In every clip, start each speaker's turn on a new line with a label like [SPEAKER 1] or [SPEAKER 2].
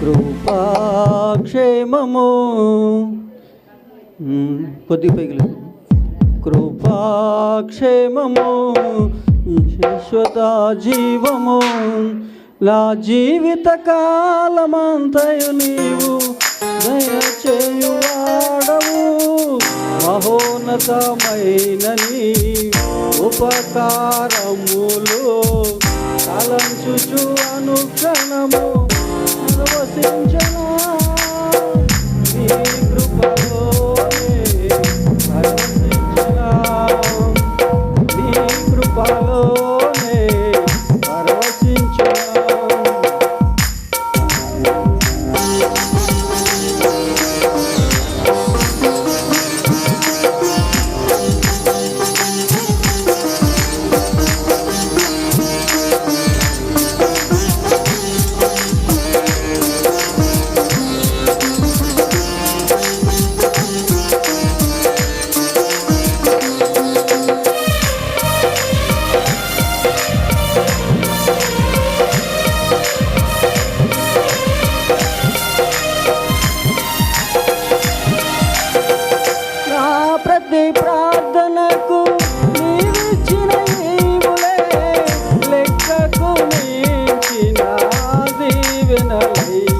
[SPEAKER 1] కృపాక్షేమము. కొద్దిపైకి కృపాక్షేమము శాశ్వత జీవము నా జీవిత కాలమంతయు నీవు దయచేయువాడవు. మహోన్నతమైన నీ ఉపకారములు అలంచుచు అనుక్షణము. నివసించనా Hey.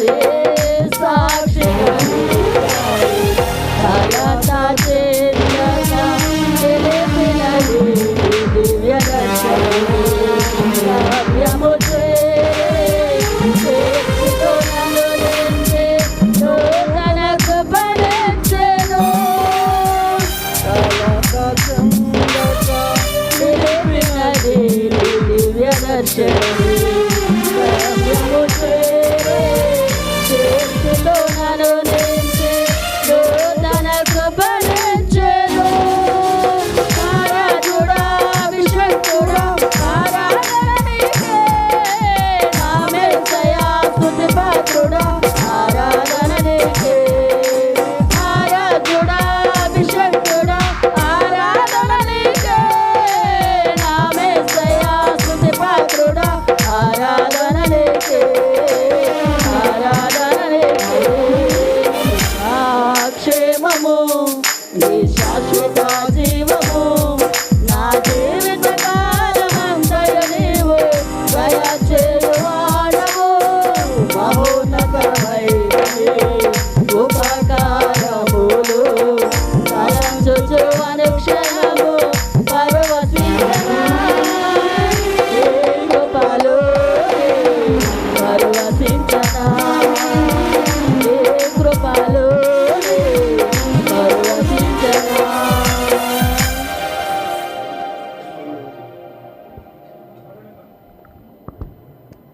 [SPEAKER 1] Yeah. ఆరాధన
[SPEAKER 2] లేచే